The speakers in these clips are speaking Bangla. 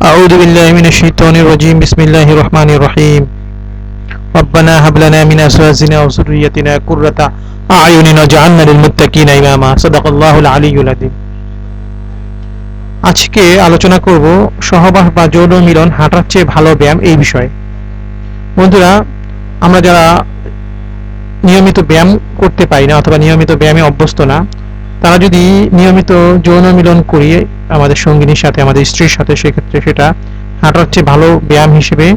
أعوذ بالله من الشيطان الرجيم بسم الله الرحمن الرحيم ربنا هب لنا من أزواجنا وذريتنا قرة أعين واجعلنا للمتقين إماما صدق الله العلي العظيم আজকে আলোচনা করব সহবাস বা যৌন মিলন হাঁটার চেয়ে ভালো ব্যায়াম এই বিষয়ে বন্ধুরা আমরা যারা নিয়মিত ব্যায়াম করতে পারি না অথবা নিয়মিত ব্যায়ামে অভ্যস্ত না তারা যদি নিয়মিত যৌন মিলন করিয়ে আমাদের সঙ্গিনীর সাথে, আমাদের স্ত্রীর সাথে, সেক্ষেত্রে সেটা হাঁটার চেয়ে ভালো ব্যায়াম হিসেবে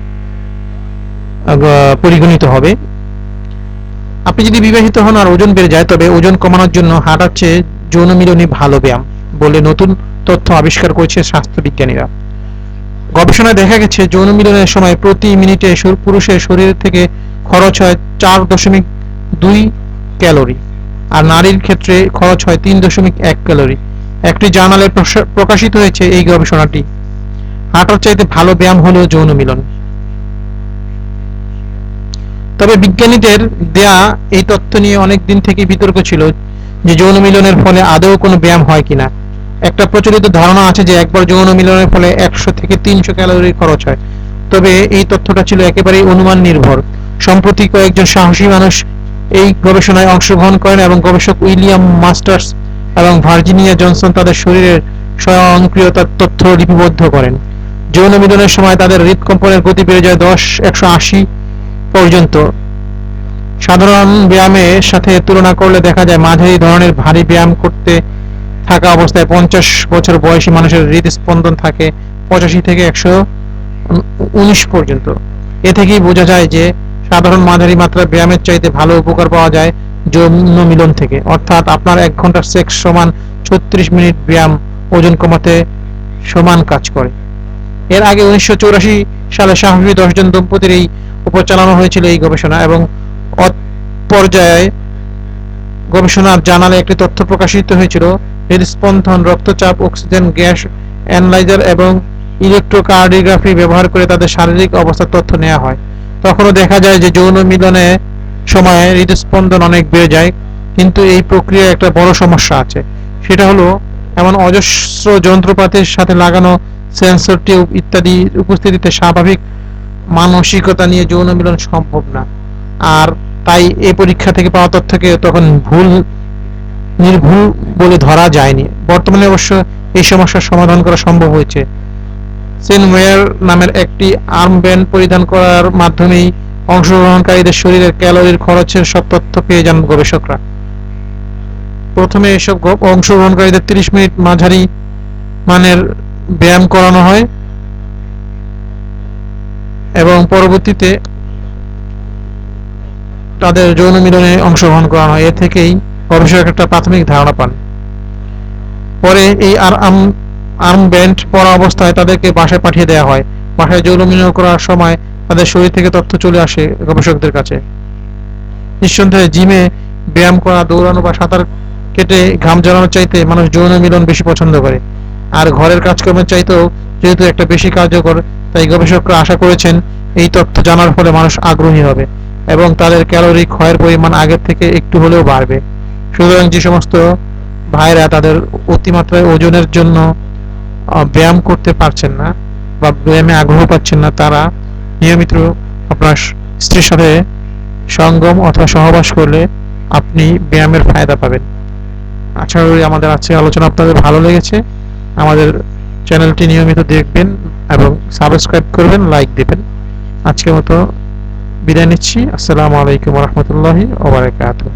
পরিগণিত হবে। আপনি যদি বিবাহিত হন আর ওজন বেড়ে যায়, তবে ওজন কমানোর জন্য হাঁটার চেয়ে যৌন মিলনই ভালো ব্যায়াম বলে নতুন তথ্য আবিষ্কার করেছে স্বাস্থ্যবিজ্ঞানীরা গবেষণায় দেখা গেছে, যৌন মিলনের সময় প্রতি মিনিটে পুরুষের শরীর থেকে খরচ হয় চার দশমিক দুই ক্যালোরি। আর নারীর ক্ষেত্রে খরচ হয় তিন দশমিক এক ক্যালোরি। একটি জার্নালে প্রকাশিত হয়েছে এই গবেষণাটি। হাঁটার চাইতে ভালো ব্যায়াম হলো যৌন মিলন। তবে বিজ্ঞানীদের দেয়া এই তথ্য নিয়ে অনেক দিন থেকে বিতর্ক ছিল যে যৌন মিলনের ফলে আদৌ কোনো ব্যায়াম হয় কিনা। একটা প্রচলিত ধারণা আছে যে একবার যৌন মিলনের ফলে একশো থেকে তিনশো ক্যালোরি খরচ হয়। তবে এই তথ্যটা ছিল একেবারেই অনুমান নির্ভর। সম্প্রতি কয়েকজন সাহসী মানুষ এই গবেষণায় অংশগ্রহণ করেন এবং গবেষক উইলিয়াম মাস্টার্স এবং ভার্জিনিয়া জনসন তাদের শরীরের স্বয়ংক্রিয়তার তথ্য লিপিবদ্ধ করেন। যৌন মিলনের সময় তাদের হৃদকম্পনের গতি বেড়ে যায় দশ, একশো আশি পর্যন্ত। সাধারণ ব্যায়ামের সাথে তুলনা করলে দেখা যায় মাঝারি ধরনের ভারী ব্যায়াম করতে থাকা অবস্থায় পঞ্চাশ বছর বয়সী মানুষের হৃদস্পন্দন থাকে পঁচাশি থেকে একশো উনিশ পর্যন্ত। এ থেকেই বোঝা যায় যে সাধারণ মাঝারি মাত্রার ব্যায়ামের চাইতে ভালো উপকার পাওয়া যায় যৌন মিলন থেকে। অর্থাৎ আপনার এক ঘণ্টার সেক্স সমান ছত্রিশ মিনিট ব্যায়াম ওজন কমাতে সমান কাজ করে। এর আগে উনিশশো চুরাশি সালে সাহসী দশজন দম্পতির এই উপর চালানো হয়েছিল এই গবেষণা এবং পর্যায়ে গবেষণার জানালে একটি তথ্য প্রকাশিত হয়েছিল, হৃদস্পন্দন, রক্তচাপ, অক্সিজেন, গ্যাস অ্যানালাইজার এবং ইলেকট্রোকার্ডিওগ্রাফি ব্যবহার করে তাদের শারীরিক অবস্থার তথ্য নেওয়া হয়। তখনও দেখা যায় যে যৌন মিলনে সময়ে হৃদস্পন্দন অনেক বেড়ে যায়, কিন্তু এই প্রক্রিয়ায় একটা বড় সমস্যা আছে। সেটা হলো এমন অজস্র যন্ত্রপাতির সাথে লাগানো সেন্সর টিউব ইত্যাদি উপস্থিতিতে স্বাভাবিক মানসিকতা নিয়ে যৌন মিলন সম্ভব না। আর তাই এই পরীক্ষা থেকে পাওয়া তথ্যকে তখন ভুল, নির্ভুল বলে ধরা যায়নি। বর্তমানে অবশ্য এই সমস্যার সমাধান করা সম্ভব হয়েছে। সেনওয়্যার নামের একটি আর্ম ব্যান্ড পরিধান করার মাধ্যমেই অংশগ্রহণকারীদের শরীরের ক্যালোরির খরচের সব তথ্য পেয়ে যান গবেষকরা। প্রথমে এসব অংশগ্রহণকারীদের 30 মিনিট মাঝারি মানের ব্যায়াম করানো হয় এবং পরবর্তীতে তাদের যৌন মিলনে অংশগ্রহণ করানো হয়। এ থেকেই গবেষক একটা প্রাথমিক ধারণা পান। পরে এই আর আর্ম ব্যান্ড পরা অবস্থায় তাদেরকে বাসায় পাঠিয়ে দেওয়া হয়। বাসায় যৌন মিলন করার সময় তাদের শরীর থেকে তথ্য চলে আসে গবেষকদের কাছে। নিঃসন্দেহে জিমে ব্যায়াম করা, দৌড়ানো বা সাঁতার কেটে ঘাম জ্বালানোর চাইতে মানুষ যৌন মিলন বেশি পছন্দ করে। আর ঘরের কাজকর্মের চাইতেও যেহেতু একটা বেশি কার্যকর, তাই গবেষকরা আশা করেছেন এই তথ্য জানার ফলে মানুষ আগ্রহী হবে এবং তাদের ক্যালোরি ক্ষয়ের পরিমাণ আগের থেকে একটু হলেও বাড়বে। সুতরাং যে সমস্ত ভাইরা তাদের অতিমাত্রায় ওজনের জন্য ব্যায়াম করতে পারছেন না বা ব্যায়ামে আগ্রহ পাচ্ছেন না, তারা নিয়মিত আপনার স্ত্রীর সাথে সঙ্গম অথবা সহবাস করলে আপনি ব্যায়ামের ফায়দা পাবেন। আশা করি আমাদের আজকের আলোচনা আপনাদের ভালো লেগেছে। আমাদের চ্যানেলটি নিয়মিত দেখবেন এবং সাবস্ক্রাইব করবেন, লাইক দেবেন। আজকের মতো বিদায় নিচ্ছি। আসসালামু আলাইকুম রহমতুল্লাহি ওবরাকাতুহ